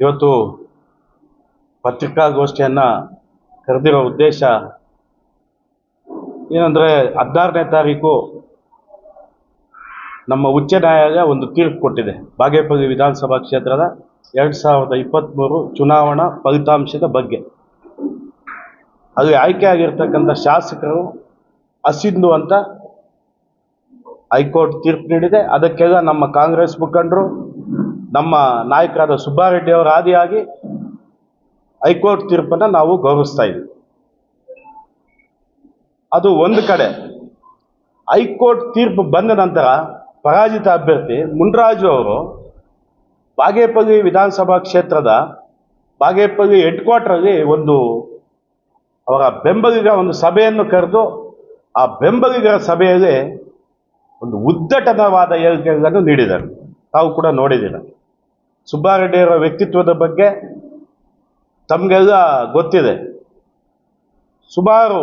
ಇವತ್ತು ಪತ್ರಿಕಾಗೋಷ್ಠಿಯನ್ನು ಕರೆದಿರೋ ಉದ್ದೇಶ ಏನಂದರೆ ಹದಿನಾರನೇ ತಾರೀಕು ನಮ್ಮ ಉಚ್ಚ ನ್ಯಾಯಾಲಯ ಒಂದು ತೀರ್ಪು ಕೊಟ್ಟಿದೆ. ಬಾಗೇಪಲ್ಲಿ ವಿಧಾನಸಭಾ ಕ್ಷೇತ್ರದ ಎರಡು ಸಾವಿರದ ಇಪ್ಪತ್ತ್ಮೂರು ಚುನಾವಣಾ ಫಲಿತಾಂಶದ ಬಗ್ಗೆ. ಅಲ್ಲಿ ಆಯ್ಕೆ ಆಗಿರ್ತಕ್ಕಂಥ ಶಾಸಕರು ಅಸಿಂಧು ಅಂತ ಹೈಕೋರ್ಟ್ ತೀರ್ಪು ನೀಡಿದೆ. ಅದಕ್ಕೆಲ್ಲ ನಮ್ಮ ಕಾಂಗ್ರೆಸ್ ಮುಖಂಡರು ನಮ್ಮ ನಾಯಕರಾದ ಸುಬ್ಬಾರೆಡ್ಡಿ ಅವರ ಆದಿಯಾಗಿ ಹೈಕೋರ್ಟ್ ತೀರ್ಪನ್ನು ನಾವು ಗೌರವಿಸ್ತಾ ಇದ್ದೀವಿ. ಅದು ಒಂದು ಕಡೆ, ಹೈಕೋರ್ಟ್ ತೀರ್ಪು ಬಂದ ನಂತರ ಪರಾಜಿತ ಅಭ್ಯರ್ಥಿ ಮುನ್ರಾಜು ಅವರು ಬಾಗೇಪಲ್ಲಿ ವಿಧಾನಸಭಾ ಕ್ಷೇತ್ರದ ಬಾಗೇಪಲ್ಲಿ ಹೆಡ್ ಕ್ವಾರ್ಟರಲ್ಲಿ ಒಂದು ಅವರ ಬೆಂಬಲಿಗರ ಒಂದು ಸಭೆಯನ್ನು ಕರೆದು ಆ ಬೆಂಬಲಿಗರ ಸಭೆಯಲ್ಲಿ ಒಂದು ಉದ್ದಟನವಾದ ಹೇಳಿಕೆಗಳನ್ನು ನೀಡಿದರು. ತಾವು ಕೂಡ ನೋಡಿದ್ದೀರ? ಸುಬ್ಬಾರೆಡ್ಡಿಯವರ ವ್ಯಕ್ತಿತ್ವದ ಬಗ್ಗೆ ತಮಗೆಲ್ಲ ಗೊತ್ತಿದೆ. ಸುಮಾರು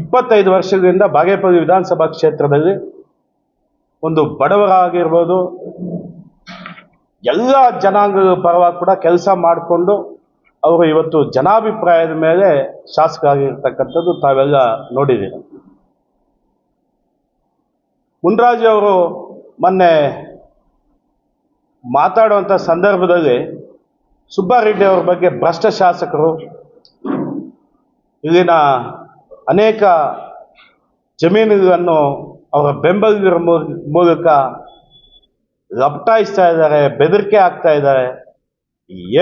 ಇಪ್ಪತ್ತೈದು ವರ್ಷಗಳಿಂದ ಬಾಗೇಪಲ್ಲಿ ವಿಧಾನಸಭಾ ಕ್ಷೇತ್ರದಲ್ಲಿ ಒಂದು ಬಡವರಾಗಿರ್ಬೋದು. ಎಲ್ಲ ಜನಾಂಗದ ಪರವಾಗಿ ಕೂಡ ಕೆಲಸ ಮಾಡಿಕೊಂಡು ಅವರು ಇವತ್ತು ಜನಾಭಿಪ್ರಾಯದ ಮೇಲೆ ಶಾಸಕರಾಗಿರ್ತಕ್ಕಂಥದ್ದು ತಾವೆಲ್ಲ ನೋಡಿದ್ದೀರ. ಮುನ್ರಾಜು ಅವರು ಮೊನ್ನೆ ಮಾತಾಡುವಂಥ ಸಂದರ್ಭದಲ್ಲಿ ಸುಬ್ಬಾರೆಡ್ಡಿ ಅವರ ಬಗ್ಗೆ ಭ್ರಷ್ಟ ಶಾಸಕರು, ಇಲ್ಲಿನ ಅನೇಕ ಜಮೀನುಗಳನ್ನು ಅವರ ಬೆಂಬಲಿಗರ ಮೂಲಕ ಲಪಟಾಯಿಸ್ತಾ ಇದ್ದಾರೆ, ಬೆದರಿಕೆ ಆಗ್ತಾ ಇದ್ದಾರೆ. ಈ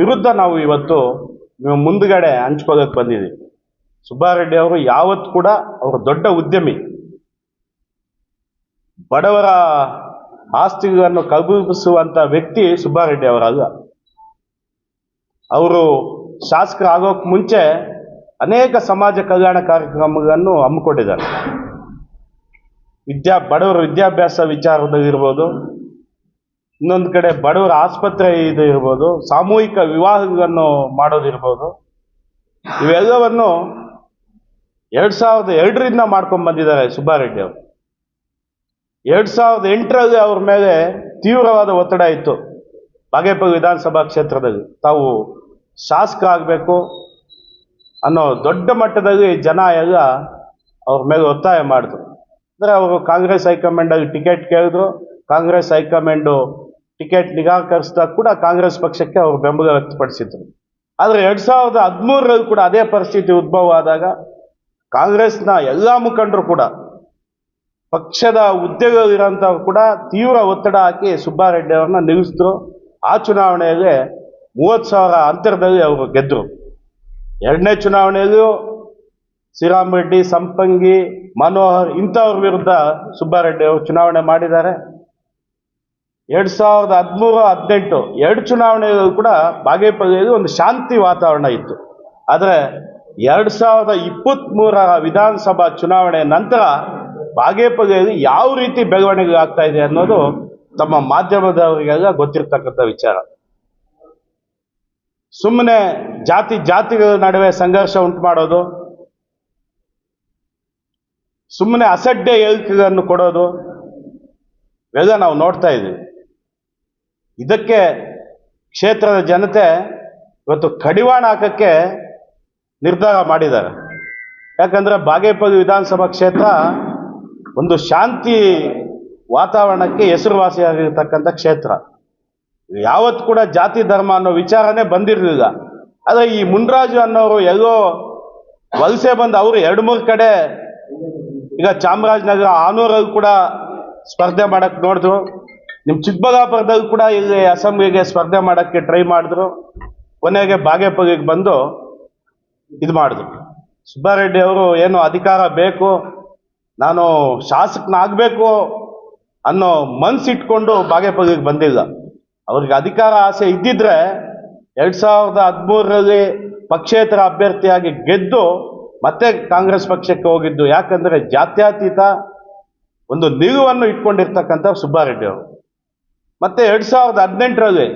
ವಿರುದ್ಧ ನಾವು ಇವತ್ತು ಮುಂದುಗಡೆ ಹಂಚ್ಕೊಳ್ಳೋಕೆ ಬಂದಿದ್ದೀವಿ. ಸುಬ್ಬಾರೆಡ್ಡಿ ಅವರು ಯಾವತ್ತು ಕೂಡ ಅವರು ದೊಡ್ಡ ಉದ್ಯಮಿ. ಬಡವರ ಆಸ್ತಿಗಳನ್ನು ಕಬಳಿಸುವಂಥ ವ್ಯಕ್ತಿ ಸುಬ್ಬಾರೆಡ್ಡಿ ಅವರಲ್ಲ. ಅವರು ಶಾಸಕರಾಗೋಕೆ ಮುಂಚೆ ಅನೇಕ ಸಮಾಜ ಕಲ್ಯಾಣ ಕಾರ್ಯಕ್ರಮಗಳನ್ನು ಹಮ್ಮಿಕೊಂಡಿದ್ದಾರೆ. ವಿದ್ಯಾ, ಬಡವರ ವಿದ್ಯಾಭ್ಯಾಸ ವಿಚಾರದಲ್ಲಿರ್ಬೋದು ಇನ್ನೊಂದು ಕಡೆ ಬಡವರ ಆಸ್ಪತ್ರೆ ಇದು ಇರ್ಬೋದು, ಸಾಮೂಹಿಕ ವಿವಾಹಗಳನ್ನು ಮಾಡೋದಿರ್ಬೋದು ಇವೆಲ್ಲವನ್ನು ಎರಡು ಸಾವಿರದ ಎರಡರಿಂದ ಮಾಡ್ಕೊಂಡು ಬಂದಿದ್ದಾರೆ ಸುಬ್ಬಾರೆಡ್ಡಿ ಅವರು. ಎರಡು ಸಾವಿರದ ಎಂಟರಲ್ಲಿ ಅವ್ರ ಮೇಲೆ ತೀವ್ರವಾದ ಒತ್ತಡ ಇತ್ತು. ಬಾಗೇಪಲ್ಲಿ ವಿಧಾನಸಭಾ ಕ್ಷೇತ್ರದಲ್ಲಿ. ತಾವು ಶಾಸಕ ಆಗಬೇಕು ಅನ್ನೋ ದೊಡ್ಡ ಮಟ್ಟದಲ್ಲಿ ಜನ ಎಲ್ಲ ಅವ್ರ ಮೇಲೆ ಒತ್ತಾಯ ಮಾಡಿದ್ರು. ಅಂದರೆ ಅವರು ಕಾಂಗ್ರೆಸ್ ಹೈಕಮಾಂಡಲ್ಲಿ ಟಿಕೆಟ್ ಕೇಳಿದ್ರು. ಕಾಂಗ್ರೆಸ್ ಹೈಕಮಾಂಡು ಟಿಕೆಟ್ ನಿರಾಕರಿಸಿದಾಗ ಕೂಡ ಕಾಂಗ್ರೆಸ್ ಪಕ್ಷಕ್ಕೆ ಅವರು ಬೆಂಬಲ ವ್ಯಕ್ತಪಡಿಸಿದ್ರು. ಆದರೆ ಎರಡು ಸಾವಿರದ ಹದಿಮೂರರಲ್ಲಿ ಕೂಡ ಅದೇ ಪರಿಸ್ಥಿತಿ ಉದ್ಭವ ಆದಾಗ ಕಾಂಗ್ರೆಸ್ನ ಎಲ್ಲ ಮುಖಂಡರು ಕೂಡ ಪಕ್ಷದ ಹುದ್ದೆಗಳಿರೋಂಥವ್ರು ಕೂಡ ತೀವ್ರ ಒತ್ತಡ ಹಾಕಿ ಸುಬ್ಬಾರೆಡ್ಡಿ ಅವ್ರನ್ನ ನಿಲ್ಲಿಸಿದ್ರು. ಆ ಚುನಾವಣೆಯಲ್ಲಿ ಮೂವತ್ತು ಸಾವಿರ ಅಂತರದಲ್ಲಿ ಅವರು ಗೆದ್ದರು ಎರಡನೇ ಚುನಾವಣೆಯಲ್ಲೂ ಶ್ರೀರಾಮ್ ರೆಡ್ಡಿ, ಸಂಪಂಗಿ, ಮನೋಹರ್ ಇಂಥವ್ರ ವಿರುದ್ಧ ಸುಬ್ಬಾರೆಡ್ಡಿ ಅವರು ಚುನಾವಣೆ ಮಾಡಿದ್ದಾರೆ. ಎರಡು ಸಾವಿರದ ಹದಿಮೂರು, ಹದಿನೆಂಟು ಎರಡು ಚುನಾವಣೆಗಳು ಕೂಡ ಬಾಗೇಪಲ್ಲಿಯಲ್ಲಿ ಒಂದು ಶಾಂತಿ ವಾತಾವರಣ ಇತ್ತು. ಆದರೆ ಎರಡು ಸಾವಿರದ ಇಪ್ಪತ್ತ್ಮೂರರ ವಿಧಾನಸಭಾ ಚುನಾವಣೆ ನಂತರ ಬಾಗೇಪಲ್ಲಿಯಲ್ಲಿ ಯಾವ ರೀತಿ ಬೆಳವಣಿಗೆ ಆಗ್ತಾ ಇದೆ ಅನ್ನೋದು ತಮ್ಮ ಮಾಧ್ಯಮದವರಿಗೆಲ್ಲ ಗೊತ್ತಿರ್ತಕ್ಕಂಥ ವಿಚಾರ. ಸುಮ್ಮನೆ ಜಾತಿ, ಜಾತಿಗಳ ನಡುವೆ ಸಂಘರ್ಷ ಉಂಟು ಮಾಡೋದು. ಸುಮ್ಮನೆ ಅಸಡ್ಡೆ ಹೇಳಿಕೆಗಳನ್ನು ಕೊಡೋದು. ಇವೆಲ್ಲ ನಾವು ನೋಡ್ತಾ ಇದ್ದೀವಿ. ಇದಕ್ಕೆ ಕ್ಷೇತ್ರದ ಜನತೆ ಇವತ್ತು ಕಡಿವಾಣ ಹಾಕಕ್ಕೆ ನಿರ್ಧಾರ ಮಾಡಿದ್ದಾರೆ. ಯಾಕಂದ್ರೆ ಬಾಗೇಪಲ್ಲಿ ವಿಧಾನಸಭಾ ಕ್ಷೇತ್ರ ಒಂದು ಶಾಂತಿ ವಾತಾವರಣಕ್ಕೆ ಹೆಸರುವಾಸಿಯಾಗಿರ್ತಕ್ಕಂಥ ಕ್ಷೇತ್ರ. ಯಾವತ್ತು ಕೂಡ ಜಾತಿ ಧರ್ಮ ಅನ್ನೋ ವಿಚಾರನೇ ಬಂದಿರಲಿಲ್ಲ. ಆದರೆ ಈ ಮುನ್ರಾಜು ಅನ್ನೋರು ಎಲ್ಲೋ ವಲಸೆ ಬಂದು ಅವರು ಎರಡು ಮೂರು ಕಡೆ ಈಗ ಚಾಮರಾಜನಗರ, ಆನೂರಲ್ಲಿ ಕೂಡ ಸ್ಪರ್ಧೆ ಮಾಡಕ್ಕೆ ನೋಡಿದ್ರು. ನಿಮ್ಮ ಚಿಕ್ಕಬಳ್ಳಾಪುರದಲ್ಲಿ ಕೂಡ ಇಲ್ಲಿ ಅಸೆಂಬ್ಲಿಗೆ ಸ್ಪರ್ಧೆ ಮಾಡೋಕ್ಕೆ ಟ್ರೈ ಮಾಡಿದ್ರು. ಕೊನೆಗೆ ಬಾಗೇಪಲ್ಲಿಗೆ ಬಂದು ಇದು ಮಾಡಿದ್ರು. ಸುಬ್ಬಾರೆಡ್ಡಿ ಅವರು ಏನು ಅಧಿಕಾರ ಬೇಕು ನಾನು ಶಾಸಕನಾಗಬೇಕು ಅನ್ನೋ ಮನ್ಸಿಟ್ಕೊಂಡು ಬಾಗೇಪಲ್ಲಿಗೆ ಬಂದಿಲ್ಲ. ಅವ್ರಿಗೆ ಅಧಿಕಾರ ಆಸೆ ಇದ್ದಿದ್ರೆ ಎರಡು ಸಾವಿರದ ಹದಿಮೂರರಲ್ಲಿ ಪಕ್ಷೇತರ ಅಭ್ಯರ್ಥಿಯಾಗಿ ಗೆದ್ದು ಮತ್ತೆ ಕಾಂಗ್ರೆಸ್ ಪಕ್ಷಕ್ಕೆ ಹೋಗಿದ್ದು ಯಾಕಂದರೆ ಜಾತ್ಯತೀತ ಒಂದು ನಿಲುವನ್ನು ಇಟ್ಕೊಂಡಿರ್ತಕ್ಕಂಥ ಸುಬ್ಬಾರೆಡ್ಡಿ ಅವರು. ಮತ್ತೆ ಎರಡು ಸಾವಿರದ ಹದಿನೆಂಟರಲ್ಲಿ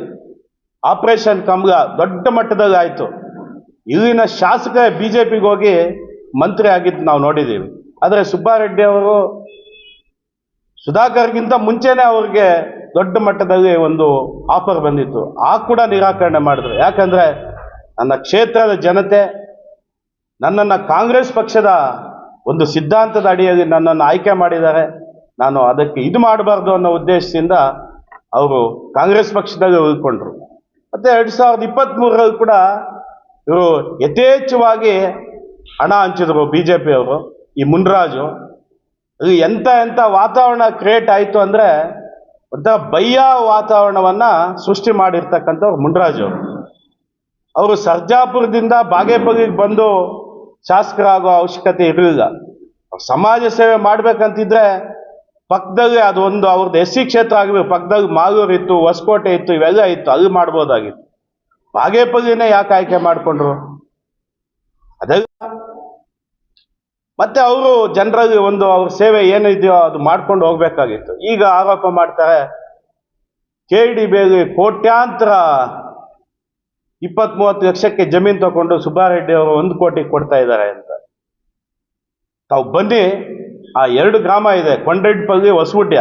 ಆಪರೇಷನ್ ಕಮಲ ದೊಡ್ಡ ಮಟ್ಟದಲ್ಲಿ ಆಯಿತು ಇಲ್ಲಿನ ಶಾಸಕ ಬಿ ಜೆ ಪಿಗೆ ಹೋಗಿ ಮಂತ್ರಿ ಆಗಿದ್ದು ನಾವು ನೋಡಿದ್ದೀವಿ. ಆದರೆ ಸುಬ್ಬಾರೆಡ್ಡಿ ಅವರು ಸುಧಾಕರ್ಗಿಂತ ಮುಂಚೆನೆ ಅವ್ರಿಗೆ ದೊಡ್ಡ ಮಟ್ಟದಲ್ಲಿ ಒಂದು ಆಫರ್ ಬಂದಿತ್ತು. ಆ ಕೂಡ ನಿರಾಕರಣೆ ಮಾಡಿದ್ರು. ಯಾಕಂದ್ರೆ ನನ್ನ ಕ್ಷೇತ್ರದ ಜನತೆ, ನನ್ನನ್ನು ಕಾಂಗ್ರೆಸ್ ಪಕ್ಷದ ಒಂದು ಸಿದ್ಧಾಂತದ ಅಡಿಯಲ್ಲಿ ನನ್ನನ್ನು ಆಯ್ಕೆ ಮಾಡಿದ್ದಾರೆ. ನಾನು ಅದಕ್ಕೆ ಇದು ಮಾಡಬಾರ್ದು ಅನ್ನೋ ಉದ್ದೇಶದಿಂದ ಅವರು ಕಾಂಗ್ರೆಸ್ ಪಕ್ಷದಲ್ಲಿ ಉಳ್ಕೊಂಡ್ರು. ಮತ್ತೆ ಎರಡ್ ಸಾವಿರದ ಇಪ್ಪತ್ತ್ ಮೂರರಲ್ಲಿ ಕೂಡ ಇವರು ಯಥೇಚ್ಛವಾಗಿ ಹಣ ಹಂಚಿದ್ರು ಬಿ ಜೆ ಪಿಯವರು ಈ ಮುನ್ರಾಜು ಎಂತ ಎಂತ ವಾತಾವರಣ ಕ್ರಿಯೇಟ್ ಆಯಿತು ಅಂದ್ರೆ ಒಂಥರ ಬಯ್ಯಾ ವಾತಾವರಣವನ್ನ ಸೃಷ್ಟಿ ಮಾಡಿರ್ತಕ್ಕಂಥವ್ರು ಮುನ್ರಾಜು ಅವರು. ಸರ್ಜಾಪುರದಿಂದ ಬಾಗೇಪಲ್ಲಿಗೆ ಬಂದು ಶಾಸಕರಾಗೋ ಅವಶ್ಯಕತೆ ಇರಲಿಲ್ಲ. ಸಮಾಜ ಸೇವೆ ಮಾಡ್ಬೇಕಂತಿದ್ರೆ ಪಕ್ಕದಲ್ಲಿ ಅದೊಂದು ಅವ್ರದ್ದು ಎಸ್ ಸಿ ಕ್ಷೇತ್ರ ಆಗಬೇಕು ಪಕ್ಕದಲ್ಲಿ ಮಾಲೂರು ಇತ್ತು, ಹೊಸಕೋಟೆ ಇತ್ತು, ಇವೆಲ್ಲ ಇತ್ತು, ಅಲ್ಲಿ ಮಾಡ್ಬೋದಾಗಿತ್ತು. ಬಾಗೇಪಲ್ಲಿನೇ ಯಾಕೆ ಆಯ್ಕೆ ಮಾಡಿಕೊಂಡ್ರು ಅದೆಲ್ಲ ಮತ್ತೆ ಅವರು ಜನರಲ್ಲಿ ಒಂದು ಅವ್ರ ಸೇವೆ ಏನಿದೆಯೋ ಅದು ಮಾಡ್ಕೊಂಡು ಹೋಗ್ಬೇಕಾಗಿತ್ತು. ಈಗ ಆರೋಪ ಮಾಡ್ತಾರೆ, ಕೆ ಡಿ ಬೇಲಿ ಕೋಟ್ಯಾಂತರ ಇಪ್ಪತ್ತ್ ಮೂವತ್ತು ಲಕ್ಷಕ್ಕೆ ಜಮೀನು ತಗೊಂಡು ಸುಬ್ಬಾರೆಡ್ಡಿ ಅವರು ಒಂದು ಕೋಟಿ ಕೊಡ್ತಾ ಇದ್ದಾರೆ ಅಂತ. ತಾವು ಬನ್ನಿ, ಆ ಎರಡು ಗ್ರಾಮ ಇದೆ, ಕೊಂಡ್ರೆಡ್ಪಲ್ಲಿ ಹೊಸಗುಡ್ಯ.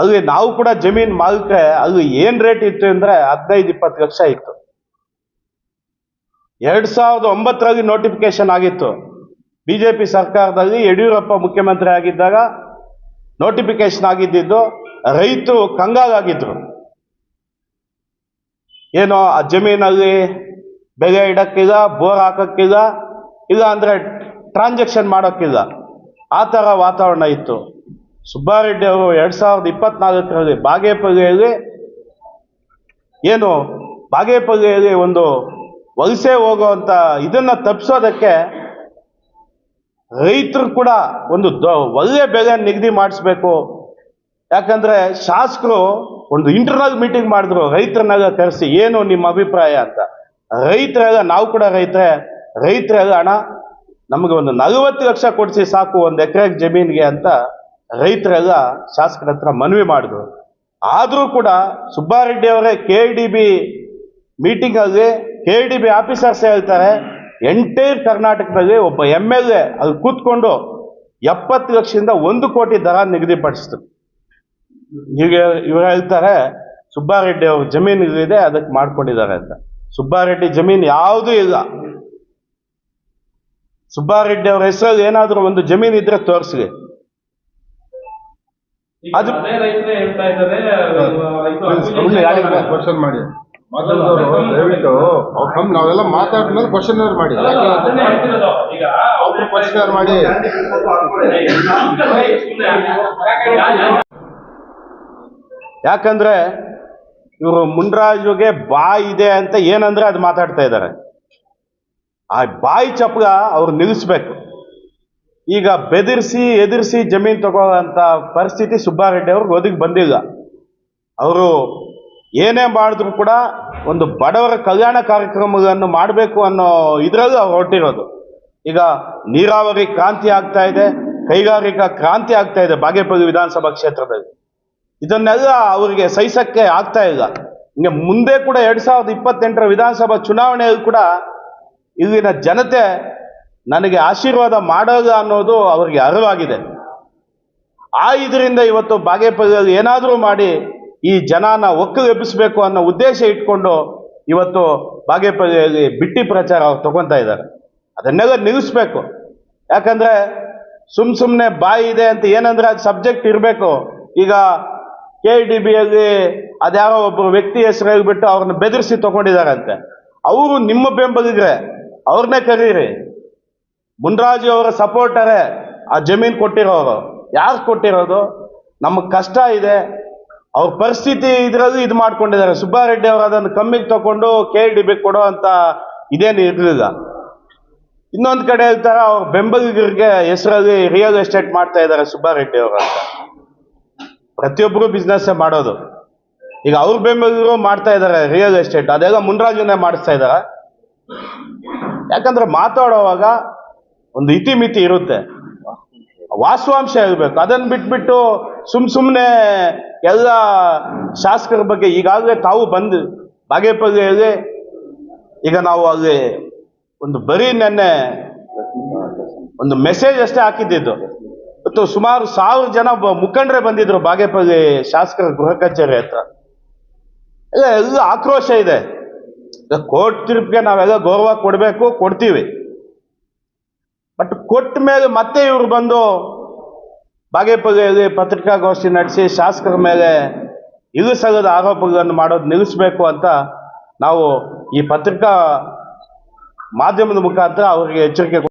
ಅಲ್ಲಿ ನಾವು ಕೂಡ ಜಮೀನ್ ಮಾಲಕ್ಕೆ ಅಲ್ಲಿ ಏನ್ ರೇಟ್ ಇತ್ತು ಅಂದರೆ ಹದಿನೈದು, ಇಪ್ಪತ್ತು ಲಕ್ಷ ಇತ್ತು. ಎರಡು ಸಾವಿರದ ಒಂಬತ್ತರಲ್ಲಿ ನೋಟಿಫಿಕೇಶನ್ ಆಗಿತ್ತು. ಬಿಜೆಪಿ ಸರ್ಕಾರದಲ್ಲಿ ಯಡಿಯೂರಪ್ಪ ಮುಖ್ಯಮಂತ್ರಿ ಆಗಿದ್ದಾಗ ನೋಟಿಫಿಕೇಶನ್ ಆಗಿದ್ದಿದ್ದು ರೈತರು ಕಂಗಾಲಾಗಿದ್ರು. ಏನೋ ಆ ಜಮೀನಲ್ಲಿ ಬೆಲೆ ಇಡಕ್ಕಿಲ್ಲ, ಬೋರ್ ಹಾಕಕ್ಕಿಲ್ಲ, ಇಲ್ಲ ಅಂದ್ರೆ ಟ್ರಾನ್ಸಾಕ್ಷನ್ ಮಾಡೋಕ್ಕಿಲ್ಲ. ಆ ಥರ ವಾತಾವರಣ ಇತ್ತು. ಸುಬ್ಬಾರೆಡ್ಡಿ ಅವರು ಎರಡು ಸಾವಿರದ ಇಪ್ಪತ್ನಾಲ್ಕರಲ್ಲಿ ಬಾಗೇಪಲ್ಲಿಯಲ್ಲಿ ಏನು ಬಾಗೇಪಲ್ಲಿಯಲ್ಲಿ ಒಂದು ವಲಸೆ ಹೋಗುವಂಥ ಇದನ್ನ ತಪ್ಪಿಸೋದಕ್ಕೆ ರೈತರು ಕೂಡ ಒಂದು ಒಳ್ಳೆ ಬೆಲೆ ನಿಗದಿ ಮಾಡಿಸ್ಬೇಕು. ಯಾಕಂದ್ರೆ ಶಾಸಕರು ಒಂದು ಇಂಟರ್ನಲ್ ಮೀಟಿಂಗ್ ಮಾಡಿದ್ರು, ರೈತರನ್ನೆಲ್ಲ ಕರೆಸಿ, ಏನು ನಿಮ್ಮ ಅಭಿಪ್ರಾಯ ಅಂತ? ರೈತರೆಲ್ಲ, ನಾವು ಕೂಡ ರೈತರೆ, ರೈತರೆಲ್ಲ ಹಣ ನಮಗೆ ಒಂದು ನಲವತ್ತು ಲಕ್ಷ ಕೊಡಿಸಿ ಸಾಕು, ಒಂದು ಎಕರೆ ಜಮೀನಿಗೆ ಅಂತ ರೈತರೆಲ್ಲ ಶಾಸಕರ ಹತ್ರ ಮನವಿ ಮಾಡಿದ್ರು. ಆದರೂ ಕೂಡ ಸುಬ್ಬಾರೆಡ್ಡಿ ಅವರೇ ಕೆ ಡಿ ಬಿ ಮೀಟಿಂಗಲ್ಲಿ ಕೆ ಡಿ ಬಿ ಆಫೀಸರ್ಸ್ ಹೇಳ್ತಾರೆ ಎಂಟೈರ್ ಕರ್ನಾಟಕದಲ್ಲಿ ಒಬ್ಬ ಎಂ ಎಲ್ ಎ ಅಲ್ಲಿ ಕೂತ್ಕೊಂಡು ಎಪ್ಪತ್ತು ಲಕ್ಷದಿಂದ ಒಂದು ಕೋಟಿ ದರ ನಿಗದಿಪಡಿಸ್ತು ಈಗ ಇವರು ಹೇಳ್ತಾರೆ ಸುಬ್ಬಾರೆಡ್ಡಿ ಅವ್ರ ಜಮೀನು ಇದೆ ಅದಕ್ಕೆ ಮಾಡ್ಕೊಂಡಿದ್ದಾರೆ ಅಂತ. ಸುಬ್ಬಾರೆಡ್ಡಿ ಜಮೀನು ಯಾವುದೂ ಇಲ್ಲ. ಸುಬ್ಬಾರೆಡ್ಡಿ ಅವ್ರ ಹೆಸರಲ್ಲಿ ಏನಾದರೂ ಒಂದು ಜಮೀನು ಇದ್ರೆ ತೋರಿಸ್ಲಿ ಅದು- ಮಾತಾಡಿದವರು ದಯವಿಟ್ಟು ಅವ್ರು ನಾವೆಲ್ಲ ಮಾತಾಡಿದ್ಮೇಲೆ ಕ್ವಶನ್ ಮಾಡಿ. ಈಗ ಅವ್ರು ಕ್ವಶನ್ ಮಾಡಿ. ಯಾಕಂದ್ರೆ ಇವರು ಮುನ್ರಾಜುಗೆ ಬಾಯಿ ಇದೆ ಅಂತ ಏನಂದ್ರೆ ಅದು ಮಾತಾಡ್ತಾ ಇದ್ದಾರೆ. ಆ ಬಾಯಿ ಚಪ್ಪಗ ಅವ್ರು ನಿಲ್ಲಿಸ್ಬೇಕು. ಈಗ ಬೆದಿರಿಸಿ ಎದುರಿಸಿ ಜಮೀನು ತಗೋ ಅಂತ ಪರಿಸ್ಥಿತಿ ಸುಬ್ಬಾರೆಡ್ಡಿ ಅವ್ರಿಗೆ ಒದಗಿ ಬಂದಿಲ್ಲ. ಅವರು ಏನೇ ಮಾಡಿದ್ರು ಕೂಡ ಒಂದು ಬಡವರ ಕಲ್ಯಾಣ ಕಾರ್ಯಕ್ರಮಗಳನ್ನು ಮಾಡಬೇಕು ಅನ್ನೋ ಇದರಲ್ಲಿ ಅವ್ರು ಹೊರಟಿರೋದು. ಈಗ ನೀರಾವರಿ ಕ್ರಾಂತಿ ಆಗ್ತಾ ಇದೆ, ಕೈಗಾರಿಕಾ ಕ್ರಾಂತಿ ಆಗ್ತಾ ಇದೆ ಬಾಗೇಪಲ್ಲಿ ವಿಧಾನಸಭಾ ಕ್ಷೇತ್ರದಲ್ಲಿ. ಇದನ್ನೆಲ್ಲ ಅವರಿಗೆ ಸಹಿಸಕ್ಕೆ ಆಗ್ತಾ ಇಲ್ಲ. ಹಿಂಗೆ ಮುಂದೆ ಕೂಡ ಎರಡ್ ಸಾವಿರದ ಇಪ್ಪತ್ತೆಂಟರ ವಿಧಾನಸಭಾ ಚುನಾವಣೆಯಲ್ಲಿ ಕೂಡ ಇಲ್ಲಿನ ಜನತೆ ನನಗೆ ಆಶೀರ್ವಾದ ಮಾಡಲ್ಲ ಅನ್ನೋದು ಅವರಿಗೆ ಅರಿವಾಗಿದೆ. ಆ ಇದರಿಂದ ಇವತ್ತು ಬಾಗೇಪಲ್ಲಿಯಲ್ಲಿ ಏನಾದರೂ ಮಾಡಿ ಈ ಜನನ ಒಕ್ಕಲೆಬ್ಬಿಸಬೇಕು ಅನ್ನೋ ಉದ್ದೇಶ ಇಟ್ಕೊಂಡು ಇವತ್ತು ಬಾಗೇಪಲ್ಲಿಯಲ್ಲಿ ಬಿಟ್ಟಿ ಪ್ರಚಾರ ತಗೊಂತಾ ಇದ್ದಾರೆ. ಅದನ್ನೆಲ್ಲ ನಿಲ್ಲಿಸ್ಬೇಕು. ಯಾಕಂದ್ರೆ ಸುಮ್ ಸುಮ್ಮನೆ ಬಾಯಿ ಇದೆ ಅಂತ ಏನಂದ್ರೆ ಅದು ಸಬ್ಜೆಕ್ಟ್ ಇರಬೇಕು. ಈಗ ಕೆ ಡಿ ಬಿಯಲ್ಲಿ ಅದ್ಯಾರೋ ಒಬ್ಬ ವ್ಯಕ್ತಿ ಹೆಸರು ಬಿಟ್ಟು ಅವ್ರನ್ನ ಬೆದರಿಸಿ ತಗೊಂಡಿದ್ದಾರಂತೆ. ಅವರು ನಿಮ್ಮ ಬೆಂಬಲಿಗರೆ. ಅವ್ರನ್ನೇ ಕರೀರಿ. ಮುನ್ರಾಜು ಅವರ ಸಪೋರ್ಟರೇ ಆ ಜಮೀನು ಕೊಟ್ಟಿರೋರು. ಯಾರು ಕೊಟ್ಟಿರೋದು? ನಮಗೆ ಕಷ್ಟ ಇದೆ. ಅವ್ರ ಪರಿಸ್ಥಿತಿ ಇದರಲ್ಲಿ ಇದು ಮಾಡ್ಕೊಂಡಿದ್ದಾರೆ. ಸುಬ್ಬಾರೆಡ್ಡಿ ಅವರು ಅದನ್ನು ಕಮ್ಮಿಗೆ ತಗೊಂಡು ಕೆ ಡಿ ಕೊಡೋ ಅಂತ ಇದೇನು ಇರಲಿಲ್ಲ. ಇನ್ನೊಂದು ಕಡೆ ಹೇಳ್ತಾರೆ ಅವ್ರ ಬೆಂಬಲಿಗರಿಗೆ ಹೆಸರಲ್ಲಿ ರಿಯಲ್ ಎಸ್ಟೇಟ್ ಮಾಡ್ತಾ ಇದ್ದಾರೆ ಸುಬ್ಬಾರೆಡ್ಡಿ ಅವರು ಅಂತ. ಪ್ರತಿಯೊಬ್ಬರು ಬಿಸ್ನೆಸ್ ಮಾಡೋದು. ಈಗ ಅವ್ರ ಬೆಂಬಲಿಗರು ಮಾಡ್ತಾ ಇದ್ದಾರೆ ರಿಯಲ್ ಎಸ್ಟೇಟ್ ಅದೆಲ್ಲ ಮುನ್ರಾಜನೇ ಮಾಡಿಸ್ತಾ ಇದ್ದಾರೆ. ಯಾಕಂದ್ರೆ ಮಾತಾಡೋವಾಗ ಒಂದು ಇತಿಮಿತಿ ಇರುತ್ತೆ. ವಾಸ್ತವಾಂಶ ಇರಬೇಕು ಅದನ್ನ ಬಿಟ್ಬಿಟ್ಟು ಸುಮ್ ಸುಮ್ಮನೆ ಎಲ್ಲ ಶಾಸಕರ ಬಗ್ಗೆ ಈಗಾಗಲೇ ತಾವು ಬಂದು ಬಾಗೇಪಲ್ಲಿಯಲ್ಲಿ ಈಗ ನಾವು ಅಲ್ಲಿ ಒಂದು ಬರೀ ನೆನ್ನೆ ಒಂದು ಮೆಸೇಜ್ ಅಷ್ಟೇ ಹಾಕಿದ್ದಿದ್ದು. ಮತ್ತು ಸುಮಾರು ಸಾವಿರ ಜನ ಮುಖಂಡರೇ ಬಂದಿದ್ರು ಬಾಗೇಪಲ್ಲಿ ಶಾಸಕರ ಗೃಹ ಕಚೇರಿ ಹತ್ರ. ಎಲ್ಲ ಎಲ್ಲ ಆಕ್ರೋಶ ಇದೆ. ಕೋರ್ಟ್ ತೀರ್ಪಿಗೆ ನಾವೆಲ್ಲ ಗೌರವ ಕೊಡಬೇಕು, ಕೊಡ್ತೀವಿ. ಬಟ್ ಕೊಟ್ಟ ಮೇಲೆ ಮತ್ತೆ ಇವರು ಬಂದು ಬಾಗೇಪಲ್ಲಿಯಲ್ಲಿ ಪತ್ರಿಕಾಗೋಷ್ಠಿ ನಡೆಸಿ ಶಾಸಕರ ಮೇಲೆ ಇರುಸಾಗದ ಆರೋಪಗಳನ್ನು ಮಾಡೋದು ನಿಲ್ಲಿಸಬೇಕು ಅಂತ ನಾವು ಈ ಪತ್ರಿಕಾ ಮಾಧ್ಯಮದ ಮುಖಾಂತರ ಅವರಿಗೆ ಎಚ್ಚರಿಕೆ ಕೊಡ್ತೀವಿ.